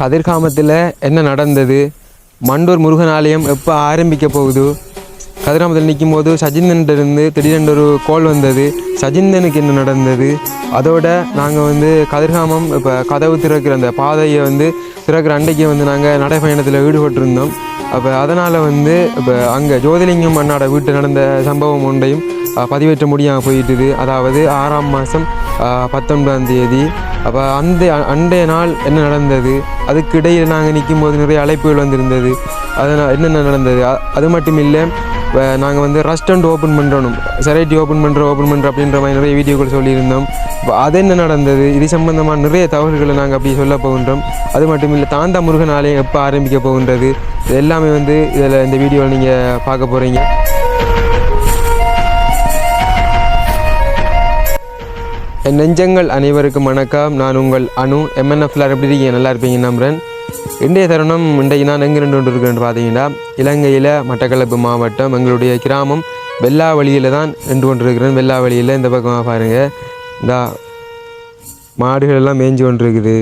கதிர்காமத்தில் என்ன நடந்தது? மண்டூர் முருகன் ஆலயம் எப்போ ஆரம்பிக்க போகுது? கதிர்காமத்தில் நிற்கும் போது சஜிந்தன்கிட்டருந்து திடீரென்று ஒரு கோல் வந்தது. சஜிந்தனுக்கு என்ன நடந்தது? அதோட நாங்கள் வந்து கதிர்காமம் இப்போ கதவு திறக்கிற அந்த பாதையை வந்து திறக்கிற அன்றைக்கு வந்து நாங்கள் நடைப்பயணத்தில் ஈடுபட்டிருந்தோம். அப்போ அதனால் வந்து இப்போ அங்கே ஜோதிலிங்கம் அண்ணாட வீட்டு நடந்த சம்பவம் ஒன்றையும் பதிவேற்ற முடியாமல் போயிட்டுது. அதாவது ஆறாம் மாதம் பத்தொன்பதாம் தேதி. அப்போ அந்த அண்டைய அன்றைய நாள் என்ன நடந்தது? அதுக்கு இடையில் நாங்கள் நிற்கும்போது நிறைய அழைப்புகள் வந்திருந்தது. அதனால் என்னென்ன நடந்தது? அது மட்டும் இல்லை நாங்கள் வந்து ரெஸ்டாரண்ட் ஓப்பன் பண்ணுறோம் செரைட்டி ஓப்பன் பண்ணுற ஓப்பன் பண்ணுற அப்படின்ற மாதிரி நிறைய வீடியோக்கள் சொல்லியிருந்தோம். இப்போ அது என்ன நடந்தது? இது சம்மந்தமான நிறைய தகவல்களை நாங்கள் அப்படி சொல்ல போகின்றோம். அது மட்டும் இல்லை தாந்தா முருகன் ஆலயம் எப்போ ஆரம்பிக்க போகின்றது? இது எல்லாமே வந்து இதில் இந்த வீடியோவில் நீங்கள் பார்க்க போகிறீங்க என் நெஞ்சங்கள் அனைவருக்கும் வணக்கம். நான் உங்கள் அணு எம்என்எஃப்ல எப்படி இருக்கீங்க? நல்லா இருப்பீங்க நம்புகிறேன் இன்றைய தருணம் இன்றைக்கு நான் எங்கே நின்று கொண்டு இருக்கேன்னு பார்த்தீங்கன்னா இலங்கையில் மட்டக்களப்பு மாவட்டம் எங்களுடைய கிராமம் வெள்ளாவளியில் தான் நின்று வெள்ளா வெள்ளாவளியில் இந்த பக்கமாக பாருங்கள் இந்த மாடுகள் எல்லாம் மேய்ஞ்சு கொண்டிருக்குது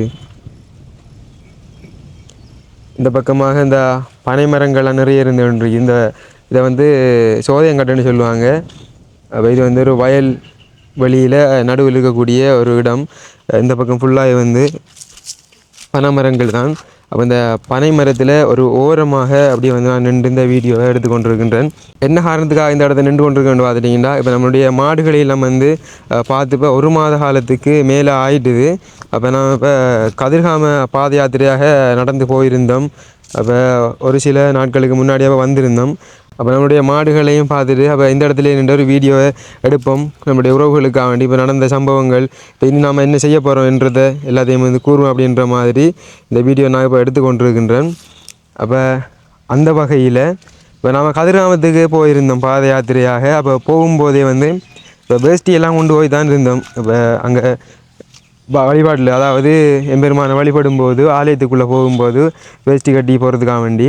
இந்த பக்கமாக இந்த பனை மரங்கள்லாம் நிறைய இருந்து இந்த இதை வந்து சோதையங்காட்டுன்னு சொல்லுவாங்க. அப்போ இது வந்து ஒரு வயல் வெளியில் நடுவில் இருக்கக்கூடிய ஒரு இடம். இந்த பக்கம் ஃபுல்லாக வந்து பனைமரங்கள் தான். அப்போ இந்த பனை மரத்தில் ஒரு ஓரமாக அப்படியே வந்து நான் நின்று இந்த வீடியோவை எடுத்து கொண்டிருக்கின்றேன். என்ன காரணத்துக்காக இந்த இடத்த நின்று கொண்டிருக்கேன் பார்த்துட்டிங்கன்னா இப்போ நம்மளுடைய மாடுகளை எல்லாம் வந்து பார்த்து இப்போ ஒரு மாத காலத்துக்கு மேலே ஆயிட்டுது. அப்போ நான் இப்போ கதிர்காம பாத யாத்திரையாக நடந்து போயிருந்தோம். அப்போ ஒரு சில நாட்களுக்கு முன்னாடியாக வந்திருந்தோம். அப்போ நம்மளுடைய மாடுகளையும் பார்த்துட்டு அப்போ இந்த இடத்துல நின்று ஒரு வீடியோவை எடுப்போம். நம்முடைய உறவுகளுக்காக வேண்டி இப்போ நடந்த சம்பவங்கள் இப்போ இனி நாம் என்ன செய்ய போகிறோம் என்றதை எல்லாத்தையும் வந்து கூறுவோம் அப்படின்ற மாதிரி இந்த வீடியோ நான் இப்போ எடுத்துக்கொண்டிருக்கின்றேன் அப்போ அந்த வகையில் இப்போ நாம் கதிராமத்துக்கு போயிருந்தோம் பாத யாத்திரையாக. அப்போ போகும்போதே வந்து இப்போ வேஷ்டியெல்லாம் கொண்டு போய் தான் இருந்தோம். இப்போ அங்கே வழிபாட்டில் அதாவது எம்பெருமானை வழிபடும் போது ஆலயத்துக்குள்ளே போகும்போது வேஷ்டி கட்டி போகிறதுக்காக வேண்டி.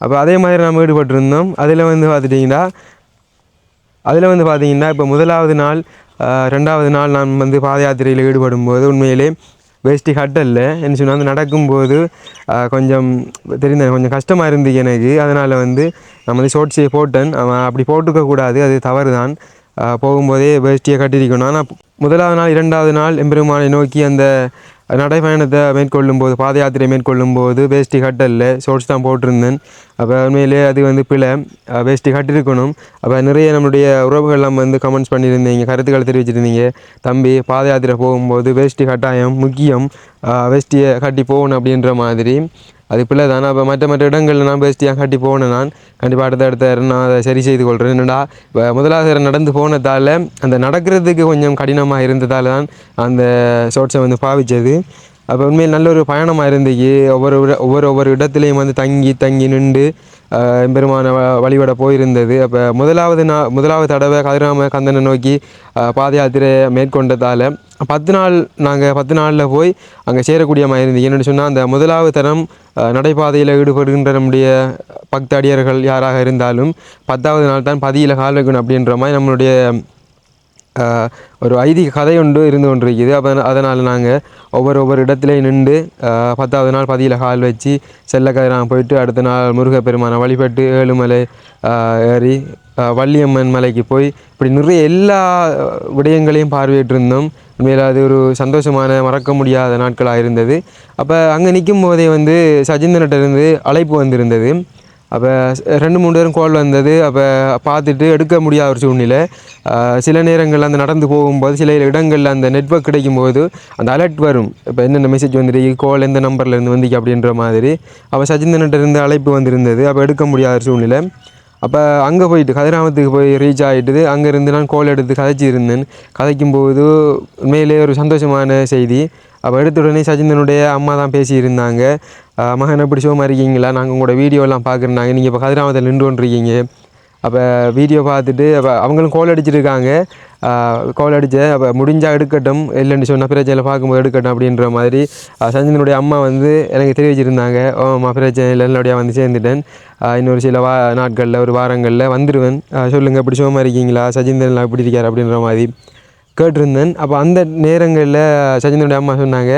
அப்போ அதே மாதிரி நம்ம ஈடுபட்டிருந்தோம். அதில் வந்து பார்த்துட்டிங்கன்னா அதில் வந்து பார்த்தீங்கன்னா இப்போ முதலாவது நாள் ரெண்டாவது நாள் நான் வந்து பாத யாத்திரையில் ஈடுபடும் போது உண்மையிலே வேஷ்டி கட்டல என்ன சொன்னால் வந்து நடக்கும்போது கொஞ்சம் தெரிந்த கொஞ்சம் கஷ்டமாக இருந்துச்சு எனக்கு. அதனால் வந்து நம்ம வந்து ஷோர்ட்ஸே போட்டேன். அவன் அப்படி போட்டுக்கக்கூடாது அது தவறு தான் போகும்போதே வேஷ்டியை கட்டியிருக்கணும். ஆனால் முதலாவது நாள் இரண்டாவது நாள் எம்பெருமானை நோக்கி அந்த நடைப்பயணத்தை மேற்கொள்ளும் போது பாத யாத்திரை மேற்கொள்ளும் போது வேஷ்டி கட்டல ஷோர்ட்ஸ் தான் போட்டிருந்தேன். அப்போ உண்மையிலே அது வந்து பிழை. வேஷ்டி கட்டியிருக்கணும். அப்போ நிறைய நம்மளுடைய உறவுகள்லாம் வந்து கமெண்ட்ஸ் பண்ணியிருந்தீங்க கருத்துக்களை தெரிவிச்சிருந்தீங்க. தம்பி பாத யாத்திரை போகும்போது வேஷ்டி கட்டாயம் முக்கியம். வேஷ்டியை கட்டி போகணும் அப்படின்ற மாதிரி. அது பிள்ளை தான் அப்போ மற்ற மற்ற இடங்களில் நான் பேசிட்டியாக கட்டி போனேன் நான். கண்டிப்பாக அடுத்த அடுத்த நான் அதை சரி செய்து கொள்கிறேன் என்னடா இப்போ முதலாவது நடந்து போனதால் அந்த நடக்கிறதுக்கு கொஞ்சம் கடினமாக இருந்ததால் தான் அந்த ஷோட்ஸை வந்து பாவிச்சது. அப்போ உண்மையில் நல்ல ஒரு பயணமாக இருந்துச்சு ஒவ்வொரு ஒவ்வொரு ஒவ்வொரு இடத்துலையும் வந்து தங்கி தங்கி நின்று பெருமான வழிபட போயிருந்தது. அப்போ முதலாவது நா முதலாவது தடவை கதிராம கந்தனை நோக்கி பாத யாத்திரை மேற்கொண்டதால் பத்து நாள் நாங்கள் பத்து நாளில் போய் அங்கே சேரக்கூடிய மாதிரி இருந்தது. என்னென்னு சொன்னால் அந்த முதலாவது தரம் நடைபாதையில் ஈடுபடுகின்ற நம்முடைய பக்தடியர்கள் யாராக இருந்தாலும் பத்தாவது நாள் தான் பதியில் கால் வைக்கணும் அப்படின்ற மாதிரி நம்மளுடைய ஒரு ஐதீக கதை ஒன்று இருந்து கொண்டிருக்குது அப்போ அதனால் நாங்கள் ஒவ்வொரு ஒவ்வொரு இடத்துலையும் நின்று பத்தாவது நாள் பதியில் கால் வச்சு செல்லக்கதிரான் போயிட்டு அடுத்த நாள் முருகப்பெருமானை வழிபட்டு ஏழுமலை ஏறி வள்ளியம்மன் மலைக்கு போய் இப்படி நிறைய எல்லா விடயங்களையும் பார்வையிட்டிருந்தோம் உண்மையில் அது ஒரு சந்தோஷமான மறக்க முடியாத நாட்களாக இருந்தது அப்போ அங்கே நிற்கும் போதே வந்து சஜிந்தன்கிட்ட இருந்து அழைப்பு வந்திருந்தது அப்போ ரெண்டு மூணு பேரும் கோல் வந்தது. அப்போ பார்த்துட்டு எடுக்க முடியாத ஒரு சூழ்நிலை. சில நேரங்களில் அந்த நடந்து போகும்போது சில இடங்களில் அந்த நெட்வொர்க் கிடைக்கும்போது அந்த அலர்ட் வரும். இப்போ என்னென்ன மெசேஜ் வந்துருக்கு கால் எந்த நம்பரில் இருந்து அப்படின்ற மாதிரி. அப்போ சஜிந்தன்கிட்ட இருந்து அழைப்பு வந்திருந்தது. அப்போ எடுக்க முடியாத ஒரு சூழ்நிலை. அப்போ அங்கே போயிட்டு கதிராமத்துக்கு போய் ரீச் ஆகிட்டுது அங்கேருந்து நான் கோல் எடுத்து கதைச்சி இருந்தேன் கதைக்கும்போது உண்மையிலே ஒரு சந்தோஷமான செய்தி. அப்போ எடுத்த உடனே சஜிந்தனுடைய அம்மா தான் பேசியிருந்தாங்க. மகன் எப்படி சோமா இருக்கீங்களா? நாங்கள் உங்களோட வீடியோலாம் பார்க்குறாங்க நீங்கள் இப்போ கதிராமத்தில் நின்று கொண்டிருக்கீங்க. அப்போ வீடியோ பார்த்துட்டு அப்போ அவங்களும் கோல் அடிச்சிருக்காங்க. கோல் அடித்த அப்போ முடிஞ்சால் எடுக்கட்டும் இல்லைன்னு சொன்னால் பிரச்சனையில் பார்க்கும்போது எடுக்கட்டும் அப்படின்ற மாதிரி சஞ்சனுடைய அம்மா வந்து எனக்கு தெரிவிச்சிருந்தாங்க. ஓ பிரச்சனை இல்லை நல்லபடியாக வந்து சேர்ந்துட்டேன். இன்னொரு சில வா நாட்களில் ஒரு வாரங்களில் வந்துடுவேன் சொல்லுங்கள் இப்படி சுகமாக இருக்கீங்களா? சஜிந்தன்லாம் எப்படி இருக்கார் அப்படின்ற மாதிரி. கேட்டிருந்தேன். அப்போ அந்த நேரங்களில் சஜினுடைய அம்மா சொன்னாங்க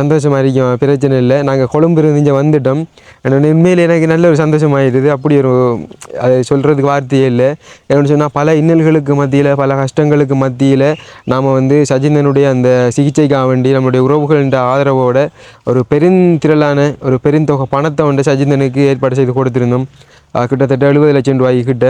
சந்தோஷமாக இருக்கும் பிரச்சனை இல்லை. நாங்கள் கொழும்பு இருந்து இங்கே வந்துட்டோம். எனக்கு உண்மையில் எனக்கு நல்ல ஒரு சந்தோஷமாயிடுது அப்படி ஒரு அது சொல்கிறதுக்கு வார்த்தையே இல்லை. என்னென்னு சொன்னால் பல இன்னல்களுக்கு மத்தியில் பல கஷ்டங்களுக்கு மத்தியில் நாம் வந்து சஜிந்தனுடைய அந்த சிகிச்சைக்காக வேண்டி நம்மளுடைய உறவுகளின்ற ஆதரவோட ஒரு பெருந்திரளான ஒரு பெருந்தொகை பணத்தை வந்து சஜிந்தனுக்கு ஏற்பாடு செய்து கொடுத்துருந்தோம். கிட்டத்தட்ட எழுபது லட்சம் ரூபாய்க்கிட்ட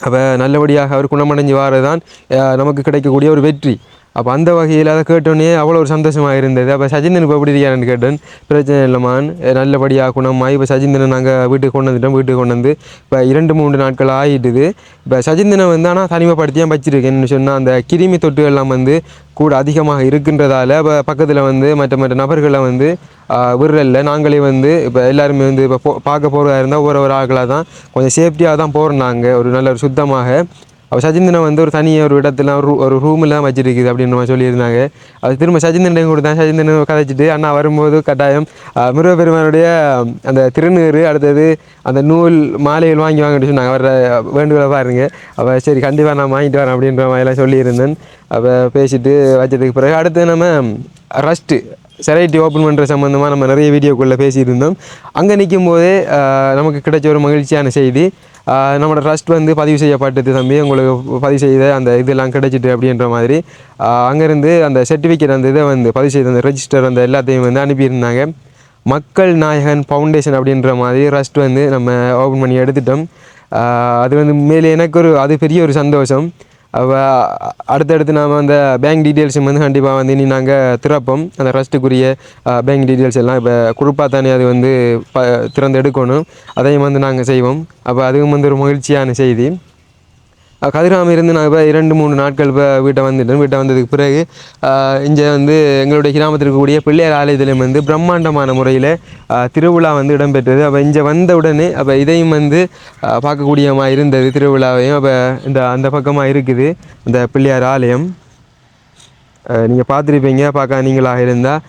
அப்போ நல்லபடியாக அவர் குணமடைஞ்சு வாரதான் தான் நமக்கு கிடைக்கக்கூடிய ஒரு வெற்றி. அப்போ அந்த வகையில் அதை கேட்டோன்னே அவ்வளோ ஒரு சந்தோஷமாக இருந்தது. அப்போ சஜிந்தன் இப்போ எப்படி இருக்காருன்னு கேட்டேன். பிரச்சனை இல்லைமான் நல்லபடியாக குணமாக இப்போ சஜிந்தனை நாங்கள் வீட்டுக்கு கொண்டு வந்துட்டோம். வீட்டுக்கு கொண்டு வந்து இப்போ இரண்டு மூன்று நாட்கள் ஆகிட்டுது இப்போ சஜிந்தனை வந்து ஆனால் தனிமைப்படுத்தியாக வச்சுருக்கேன்னு சொன்னால் அந்த கிருமி தொட்டுகள்லாம் வந்து கூட அதிகமாக இருக்கின்றதால இப்போ பக்கத்தில் வந்து மற்ற மற்ற நபர்களை வந்து விடுறல்ல நாங்களே வந்து இப்போ எல்லாருமே வந்து இப்போ போ பார்க்க போகிறதா இருந்தால் ஒரு ஒரு ஆட்களாக தான் கொஞ்சம் சேஃப்டியாக தான் போகிறோம் நாங்கள் ஒரு நல்ல ஒரு சுத்தமாக அப்போ சஜிந்தனை வந்து ஒரு தனியாக ஒரு இடத்துல ஒரு ரூ- ஒரு ரூமில் வச்சிருக்குது அப்படின்னு சொல்லியிருந்தாங்க. அது திரும்ப சஜிந்தன் கூட தான் சஜிந்தன் கதைச்சிட்டு அண்ணா வரும்போது கட்டாயம் முருகப்பெருமானுடைய அந்த திருநீறு அடுத்தது அந்த நூல் மாலைகள் வாங்கி வாங்கிட்டு சொன்னாங்க. வர வேண்டுகோளை பாருங்க. அப்போ சரி கண்டிப்பாக நான் வாங்கிட்டு வரேன் அப்படின்ற மாதிரிலாம் சொல்லியிருந்தேன். அப்போ பேசிட்டு வச்சதுக்கு பிறகு அடுத்து நம்ம ரஸ்ட்டு செரைட்டி ஓப்பன் பண்ணுற சம்மந்தமாக நம்ம நிறைய வீடியோக்குள்ளே பேசியிருந்தோம். அங்கே நிற்கும் போதே நமக்கு கிடைச்ச ஒரு மகிழ்ச்சியான செய்தி. நம்மளோட ட்ரஸ்ட் வந்து பதிவு செய்யப்பட்டது தம்பி. உங்களுக்கு பதிவு செய்த அந்த இதெல்லாம் கிடைச்சிட்டு அப்படின்ற மாதிரி. அங்கேருந்து அந்த சர்டிஃபிகேட் அந்த இதை வந்து பதிவு செய்த அந்த ரெஜிஸ்டர் அந்த எல்லாத்தையும் வந்து அனுப்பியிருந்தாங்க. மக்கள் நாயகன் ஃபவுண்டேஷன் அப்படின்ற மாதிரி ட்ரஸ்ட் வந்து நம்ம ஓப்பன் பண்ணி எடுத்துட்டோம். அது வந்து மேலே எனக்கு ஒரு அது பெரிய ஒரு சந்தோஷம். அடுத்தடுத்து நாம் அந்த பேங்க் டீட்டெயில்ஸும் வந்து கண்டிப்பாக வந்து இனி நாங்கள் திறப்போம். அந்த ட்ரஸ்ட்டுக்குரிய பேங்க் டீட்டெயில்ஸ் எல்லாம் இப்போ குறிப்பாக தானே அது வந்து ப திறந்து எடுக்கணும். அதையும் வந்து நாங்கள் செய்வோம். அப்போ அதுவும் வந்து ஒரு மகிழ்ச்சியான செய்தி. கதிராம இருந்து நான் இப்போ இரண்டு மூணு நாட்கள் இப்போ வீட்டை வந்துட்டேன். வீட்டை வந்ததுக்கு பிறகு இங்கே வந்து எங்களுடைய கிராமத்திற்கு கூடிய பிள்ளையார் ஆலயத்திலும் வந்து பிரம்மாண்டமான முறையில் திருவிழா வந்து இடம்பெற்றது. அப்போ இங்கே வந்த உடனே அப்போ இதையும் வந்து பார்க்கக்கூடியமாக இருந்தது திருவிழாவையும். அப்போ இந்த அந்த பக்கமாக இருக்குது இந்த பிள்ளையார் ஆலயம். நீங்கள் பார்த்துருப்பீங்க பார்க்க நீங்களாக இருந்தால்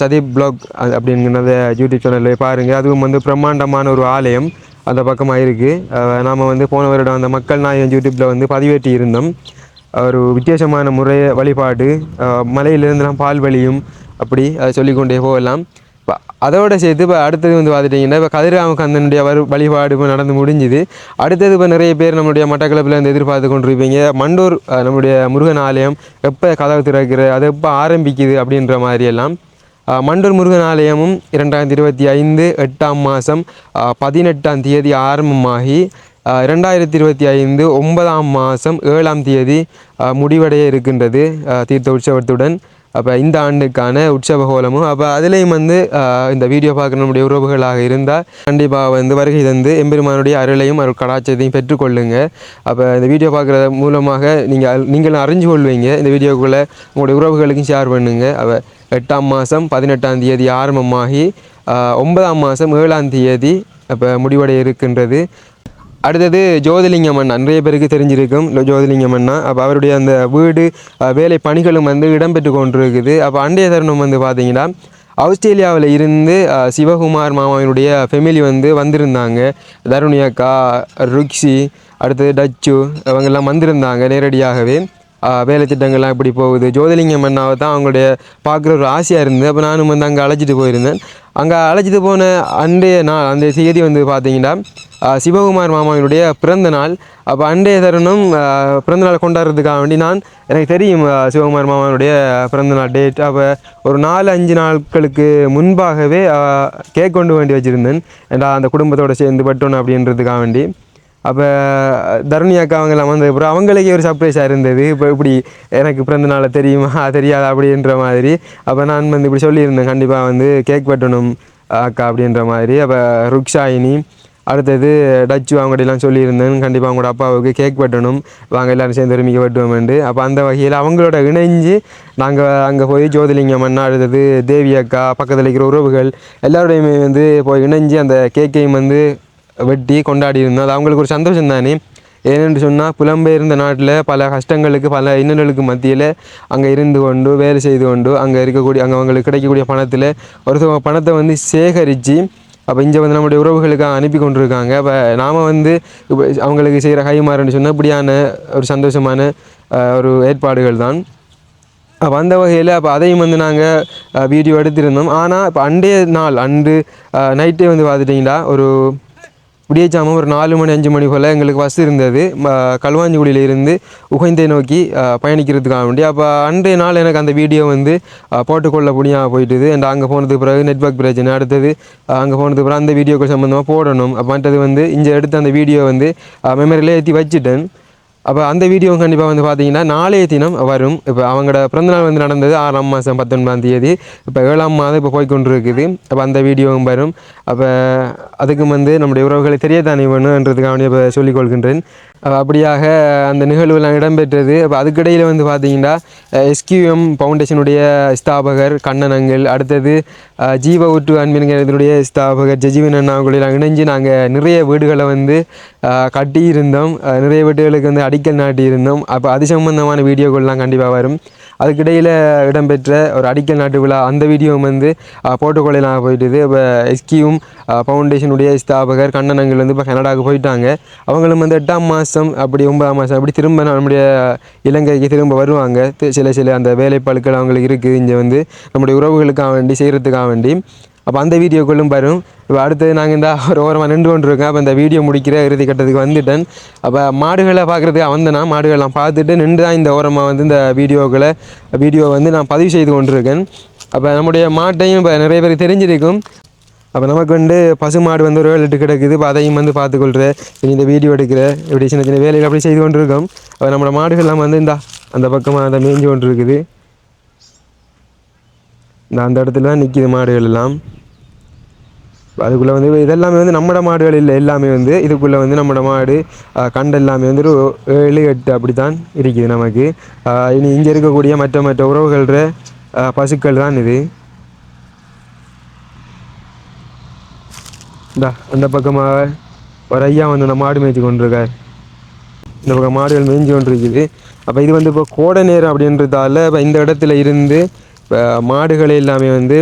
சதீப் பிளாக் அப்படிங்கிறத யூடியூப் சேனலில் பாருங்கள் அதுவும் வந்து பிரம்மாண்டமான ஒரு ஆலயம். அந்த பக்கமாக இருக்குது நாம் வந்து போன வருடம் அந்த மக்கள் நாயகன் யூடியூப்பில் வந்து பதிவேற்றி இருந்தோம் ஒரு வித்தியாசமான முறை வழிபாடு மலையிலிருந்துலாம் பால் வழியும் அப்படி அதை சொல்லிக்கொண்டே போகலாம். இப்போ அதோட சேர்த்து இப்போ அடுத்தது வந்து பார்த்துட்டிங்கன்னா இப்போ கதிராமகந்தனுடைய வரு வழிபாடு இப்போ நடந்து முடிஞ்சுது. அடுத்தது இப்போ நிறைய பேர் நம்மளுடைய மட்டக்களப்பில் இருந்து எதிர்பார்த்து கொண்டிருப்பீங்க. மண்டூர் நம்முடைய முருகன் ஆலயம் எப்போ கதவு திறக்கிற அது எப்போ ஆரம்பிக்குது அப்படின்ற மாதிரியெல்லாம் மண்டூர் முருகன் ஆலயமும் இரண்டாயிரத்தி இருபத்தி ஐந்து எட்டாம் மாதம் பதினெட்டாம் தேதி ஆரம்பமாகி இரண்டாயிரத்தி இருபத்தி ஐந்து ஒன்பதாம் மாதம் ஏழாம் தேதி முடிவடைய இருக்கின்றது தீர்த்த உற்சவத்துடன். அப்போ இந்த ஆண்டுக்கான உற்சவ கோலமும் அப்போ அதுலேயும் வந்து இந்த வீடியோ பார்க்குற நம்முடைய உறவுகளாக இருந்தால் கண்டிப்பாக வந்து வருகை தந்து எம்பெருமானுடைய அருளையும் அருள் கடாச்சத்தையும் பெற்றுக்கொள்ளுங்க. அப்போ இந்த வீடியோ பார்க்குறது மூலமாக நீங்கள் நீங்களும் அறிஞ்சு கொள்வீங்க. இந்த வீடியோக்குள்ளே உங்களுடைய உறவுகளுக்கும் ஷேர் பண்ணுங்கள் அப்போ எட்டாம் மாதம் பதினெட்டாம் தேதி ஆரம்பமாகி ஒன்பதாம் மாதம் ஏழாம் தேதி அப்போ முடிவடைய இருக்கின்றது. அடுத்தது ஜோதிலிங்கம் அண்ணா. நிறைய பேருக்கு தெரிஞ்சிருக்கும் ஜோதிலிங்கம் அண்ணா. அப்போ அவருடைய அந்த வீடு வேலை பணிகளும் வந்து இடம்பெற்று கொண்டிருக்குது. அப்போ அண்டைய தருணம் வந்து பார்த்தீங்கன்னா ஆஸ்திரேலியாவில் இருந்து சிவகுமார் மாமாவினுடைய ஃபெமிலி வந்து வந்திருந்தாங்க. தருணி அக்கா ருக்ஷி அடுத்தது டச்சு அவங்கெல்லாம் வந்திருந்தாங்க நேரடியாகவே. வேலை திட்டங்கள்லாம் எப்படி போகுது. ஜோதிலிங்கம் அண்ணாவை தான் அவங்களுடைய பார்க்குற ஒரு ஆசையாக இருந்தது. அப்போ நானும் வந்து அங்கே அழைச்சிட்டு போயிருந்தேன். அங்கே அழைச்சிட்டு போன அன்றைய நாள் அந்த செய்தி வந்து பார்த்தீங்கன்னா சிவகுமார் மாமாவினுடைய பிறந்த நாள். அப்போ அன்றைய தருணம் பிறந்த நாள் கொண்டாடுறதுக்காக வேண்டி நான் எனக்கு தெரியும் சிவகுமார் மாமாவினுடைய பிறந்த நாள் டேட் அப்போ ஒரு நாலு அஞ்சு நாட்களுக்கு முன்பாகவே கேக் கொண்டு வேண்டி வச்சுருந்தேன். ஏன்னா அந்த குடும்பத்தோடு சேர்ந்து பட்டோன்னு அப்படின்றதுக்காக வேண்டி. அப்போ தருணி அக்கா அவங்கெல்லாம் வந்ததுக்கப்புறம் அவங்களுக்கே ஒரு சர்ப்ரைஸாக இருந்தது. இப்போ இப்படி எனக்கு பிறந்த நாள் தெரியுமா? தெரியாதா? அப்படின்ற மாதிரி. அப்போ நான் வந்து இப்படி சொல்லியிருந்தேன். கண்டிப்பாக வந்து கேக் வெட்டணும் அக்கா அப்படின்ற மாதிரி. அப்போ ருக்ஷாயினி அடுத்தது டச்சு அவங்கள்டெல்லாம் சொல்லியிருந்தேன். கண்டிப்பாக அவங்களோட அப்பாவுக்கு கேக் வெட்டணும். வாங்க எல்லாரும் சேர்ந்து உரிமைக்கு வெட்டுவோம்ண்டு அப்போ அந்த வகையில் அவங்களோட இணைஞ்சு நாங்கள் அங்கே போய் ஜோதிலிங்கம் அண்ணா அடுத்தது தேவி அக்கா பக்கத்தில் இருக்கிற உறவுகள் எல்லோருடையுமே வந்து போய் இணைஞ்சு அந்த கேக்கையும் வந்து வெட்டி கொண்டாடி இருந்தோம் அது அவங்களுக்கு ஒரு சந்தோஷம் தானே ஏனென்று சொன்னால் புலம்பெயர்ந்த நாட்டில் பல கஷ்டங்களுக்கு பல இன்னல்களுக்கு மத்தியில் அங்கே இருந்து கொண்டு வேலை செய்து கொண்டு அங்கே இருக்கக்கூடிய அங்கே அவங்களுக்கு கிடைக்கக்கூடிய பணத்தில் ஒரு பணத்தை வந்து சேகரித்து அப்போ இங்கே வந்து நம்முடைய உறவுகளுக்காக அனுப்பி கொண்டிருக்காங்க. இப்போ நாம் வந்து இப்போ அவங்களுக்கு செய்கிற கைமாறுன்னு சொன்னால் இப்படியான ஒரு சந்தோஷமான ஒரு ஏற்பாடுகள் தான். அப்போ அந்த வகையில் அப்போ அதையும் வந்து நாங்கள் வீடியோ எடுத்திருந்தோம். ஆனால் இப்போ அன்றைய நாள் அன்று நைட்டே வந்து பார்த்துட்டிங்கன்னா ஒரு விடியச்சாமம் ஒரு நாலு மணி அஞ்சு மணி போல் எங்களுக்கு பஸ் இருந்தது. ம- இருந்து உகைந்தை நோக்கி பயணிக்கிறதுக்காக வேண்டி. அப்போ அன்றைய நாள் எனக்கு அந்த வீடியோ வந்து போட்டுக்கொள்ள முடியாமல் போயிட்டுது. அண்ட் அங்கே போனதுக்கு பிறகு நெட்வொர்க் பிரச்சனை. அடுத்தது அங்கே போனதுக்கு பிறகு அந்த வீடியோக்கு சம்மந்தமாக போடணும். அப்போ மற்றது வந்து இங்கே எடுத்த அந்த வீடியோ வந்து மெமரியில் ஏற்றி வச்சுட்டேன். அப்போ அந்த வீடியோ கண்டிப்பாக வந்து பார்த்தீங்கன்னா நாளைய தினம் வரும். இப்போ அவங்களோட பிறந்தநாள் வந்து நடந்தது ஆறாம் மாதம் பத்தொன்பதாம் தேதி. இப்போ ஏழாம் மாதம் இப்போ போய்க்கொண்டு இருக்குது அப்போ அந்த வீடியோவும் வரும். அப்போ அதுக்கும் வந்து நம்முடைய உறவுகளை தெரியத்தானே வேணுன்றதுக்காக இப்போ சொல்லிக்கொள்கின்றேன். அப்படியாக அந்த நிகழ்வுலாம் இடம்பெற்றது. அப்போ அதுக்கிடையில் வந்து பார்த்தீங்கன்னா எஸ்கியூஎம் ஃபவுண்டேஷனுடைய ஸ்தாபகர் கண்ணனங்கள் அடுத்தது ஜீவ ஊட்டு அன்பின்கிறதுடைய ஸ்தாபகர் ஜஜீவன் அண்ணா அவங்களெல்லாம் இணைஞ்சு நாங்கள் நிறைய வீடுகளை வந்து கட்டியிருந்தோம். நிறைய வீடுகளுக்கு வந்து அடிக்கல் நாட்டியிருந்தோம். அப்போ அது சம்பந்தமான வீடியோக்கள்லாம் கண்டிப்பாக வரும். அதுக்கிடையில் இடம்பெற்ற ஒரு அடிக்கல் நாட்டு விழா அந்த வீடியோவும் வந்து போட்டுக்கொள்ளலாம் போயிட்டுது. இப்போ எஸ்கியும் ஃபவுண்டேஷனுடைய ஸ்தாபகர் கண்ணனங்கள் வந்து இப்போ கனடாவுக்கு போயிட்டாங்க. அவங்களும் வந்து எட்டாம் மாதம் அப்படி ஒன்பதாம் மாதம் அப்படி திரும்ப நம்முடைய இலங்கைக்கு திரும்ப வருவாங்க. சில சில அந்த வேலைப்பழுக்கள் அவங்களுக்கு இருக்குது. இங்கே வந்து நம்முடைய உறவுகளுக்காக வேண்டி செய்கிறதுக்காக வேண்டி. அப்போ அந்த வீடியோக்களும் வரும் இப்போ அடுத்தது நாங்கள் இந்த ஒரு ஓரமாக நின்று கொண்டிருக்கோம். அப்போ இந்த வீடியோ முடிக்கிற இறுதி கட்டத்துக்கு வந்துட்டேன். அப்போ மாடுகளை பார்க்குறதுக்கு வந்தேன்னா மாடுகள்லாம் பார்த்துட்டு நின்று தான் இந்த ஓரமாக வந்து இந்த வீடியோக்களை வீடியோ வந்து நான் பதிவு செய்து கொண்டிருக்கேன். அப்போ நம்முடைய மாட்டையும் இப்போ நிறைய பேர் தெரிஞ்சிருக்கும். அப்போ நமக்கு வந்து பசு மாடு வந்து ஒரு வேலைட்டு கிடக்குது. இப்போ அதையும் வந்து பார்த்துக்கொள்கிற இனி இந்த வீடியோ எடுக்கிற இப்படி சின்ன சின்ன வேலைகள் அப்படி செய்து கொண்டிருக்கோம். அப்போ நம்மளோட மாடுகள்லாம் வந்து இந்த அந்த பக்கமாக அதை மேய்ஞ்சு கொண்டு இருக்குது இந்த அந்த இடத்துல தான் நிற்கிது மாடுகள் எல்லாம். அதுக்குள்ளே வந்து இதெல்லாமே வந்து நம்மட மாடுகள் இல்லை எல்லாமே வந்து இதுக்குள்ளே வந்து நம்மட மாடு கண்டு எல்லாமே வந்து ஒரு ஏழு எட்டு அப்படி தான் இருக்குது நமக்கு. ஆஹ், இனி இங்கே இருக்கக்கூடிய மற்ற மற்ற உறவுகள பசுக்கள் தான் இது. இந்தா அந்த பக்கமாக ஒரு ஐயா வந்து அந்த மாடு மேய்ச்சி கொண்டிருக்கார். இந்த பக்கம் மாடுகள் மேய்ஞ்சி கொண்டிருக்குது. அப்போ இது வந்து இப்போ கோடை நேரம் அப்படின்றதால இப்போ இந்த இடத்துல இருந்து மாடுகளை எல்லாமே வந்து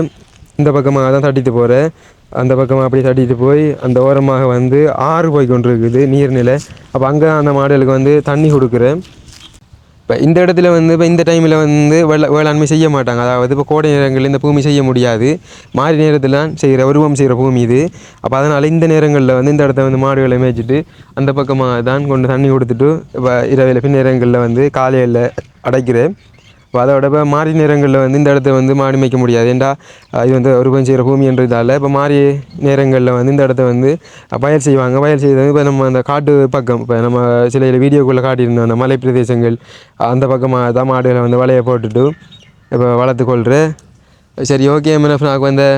இந்த பக்கமாக தான் தட்டிட்டு போகிறேன் அந்த பக்கமாக அப்படியே தட்டிட்டு போய் அந்த ஓரமாக வந்து ஆறு போய் கொண்டு இருக்குது நீர்நிலை. அப்போ அங்கே அந்த மாடுகளுக்கு வந்து தண்ணி கொடுக்குறேன். இப்போ இந்த இடத்துல வந்து இப்போ இந்த டைமில் வந்து வேளா வேளாண்மை செய்ய மாட்டாங்க. அதாவது இப்போ கோடை நேரங்களில் இந்த பூமி செய்ய முடியாது. மாறி நேரத்தில் செய்கிற உருவம் செய்கிற பூமி இது. அப்போ அதனால் இந்த நேரங்களில் வந்து இந்த இடத்த வந்து மாடுகளை மேய்ச்சிட்டு அந்த பக்கமாக தான் கொண்டு தண்ணி கொடுத்துட்டு இப்போ இரவில் பின் நேரங்களில் வந்து காலையில் அடைக்கிறேன். இப்போ அதோட இப்போ மாறி நேரங்களில் வந்து இந்த இடத்த வந்து மாடி மேய்க்க முடியாது. ஏன்டா இது வந்து உருவம் செய்கிற பூமின்றதால இப்போ மாறி நேரங்களில் வந்து இந்த இடத்த வந்து பயிர் செய்வாங்க. பயிர் செய்வது இப்போ நம்ம அந்த காட்டு பக்கம் இப்போ நம்ம சில வீடியோக்குள்ளே காட்டியிருந்தோம் அந்த மலை பிரதேசங்கள் அந்த பக்கமாக தான் மாடுகளை வந்து வலையை போட்டுட்டு இப்போ வளர்த்துக்கொள்கிறேன் சரி ஓகே எம்என்எஃப் நான் வந்து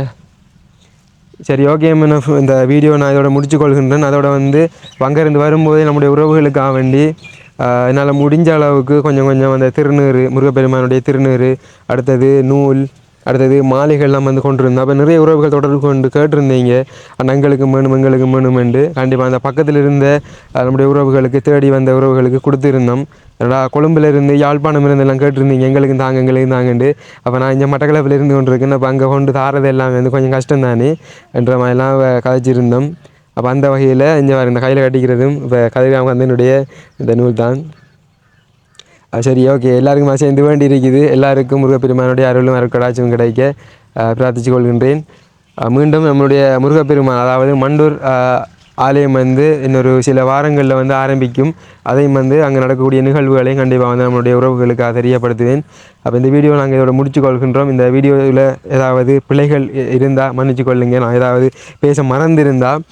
சரி ஓகே எம்என்எஃப் இந்த வீடியோ நான் இதோட முடிச்சு கொள்கின்றேன். அதோட வந்து அங்கேருந்து வரும்போது நம்முடைய உறவுகளுக்காக வேண்டி என்னால் முடிஞ்ச அளவுக்கு கொஞ்சம் கொஞ்சம் அந்த திருநீறு முருகப்பெருமானுடைய திருநீறு அடுத்தது நூல் அடுத்தது மாலைகள்லாம் வந்து கொண்டிருந்தோம். அப்போ நிறைய உறவுகள் தொடர்பு கொண்டு கேட்டிருந்தீங்க. நங்களுக்கு எங்களுக்கும் வேணும் எங்களுக்கும் வேணுமெண்டு கண்டிப்பாக அந்த பக்கத்தில் இருந்த நம்முடைய உறவுகளுக்கு தேடி வந்த உறவுகளுக்கு கொடுத்துருந்தோம். கொழும்புல இருந்து யாழ்ப்பாணம் இருந்து எல்லாம் கேட்டிருந்தீங்க. எங்களுக்கும் தாங்க எங்களுக்கும் தாங்கண்டு அப்போ நான் இங்கே மட்டக்களப்பில் இருந்து கொண்டு இருக்கேன் அப்போ அங்கே கொண்டு தாரது எல்லாமே வந்து கொஞ்சம் கஷ்டம் தானே என்ற மாதிரிலாம் கதைச்சிருந்தோம். அப்போ அந்த வகையில் இங்கே வர இந்த கையில் கட்டிக்கிறதும் இப்போ கதிராம வந்து என்னுடைய இந்த நூல் தான். சரி ஓகே எல்லாருக்கும் சேர்ந்து வேண்டி இருக்குது. எல்லாருக்கும் முருகப்பெருமானுடைய அருளும் அருட்கடாட்சியும் கிடைக்க பிரார்த்திச்சு கொள்கின்றேன். மீண்டும் நம்மளுடைய முருகப்பெருமான் அதாவது மண்டூர் ஆலயம் வந்து இன்னொரு சில வாரங்களில் வந்து ஆரம்பிக்கும். அதையும் வந்து அங்கே நடக்கக்கூடிய நிகழ்வுகளையும் கண்டிப்பாக வந்து நம்மளுடைய உறவுகளுக்காக தெரியப்படுத்துவேன் அப்போ இந்த வீடியோ நாங்கள் இதோட முடிச்சு கொள்கின்றோம். இந்த வீடியோவில் ஏதாவது பிழைகள் இருந்தால் மன்னிச்சு கொள்ளுங்க. நான் ஏதாவது பேச மறந்திருந்தால்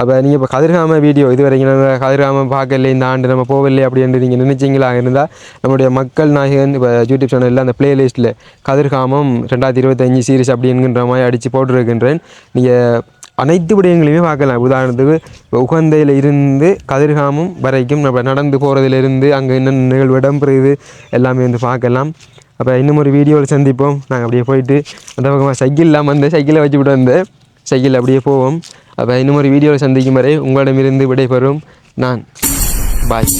அப்போ நீங்கள் இப்போ கதிர்காம வீடியோ இது வரைக்கும் நம்ம கதிர்காம பார்க்கல இந்த ஆண்டு நம்ம போகலை அப்படின்னு நீங்கள் நினைச்சீங்களா? இருந்தால் நம்முடைய மக்கள் நாயகன் இப்போ யூடியூப் சேனலில் அந்த பிளேலிஸ்ட்டில் கதிர்காமம் ரெண்டாயிரத்தி இருபத்தஞ்சி சீரிஸ் அப்படிங்கிற மாதிரி அடித்து போட்டிருக்கின்றேன். நீங்கள் அனைத்து விடயங்களையுமே பார்க்கலாம். உதாரணத்துக்கு இப்போ உகந்தையில் இருந்து கதிர்காமம் வரைக்கும் நம்ம நடந்து போகிறதுலேருந்து அங்கே என்னென்ன நிகழ்வு இடம்பெறுது எல்லாமே வந்து பார்க்கலாம். அப்போ இன்னும் ஒரு வீடியோவில் சந்திப்போம். நாங்கள் அப்படியே போயிட்டு அந்த பக்கமாக சைக்கிள் இல்லாமல் வந்து சைக்கிளை வச்சுக்கிட்டு வந்தேன் சைக்கிள் அப்படியே போவோம். அப்போ இன்னும் ஒரு வீடியோவில் சந்திக்கும் வரை உங்களிடமிருந்து விடைபெறும் நான். பாய்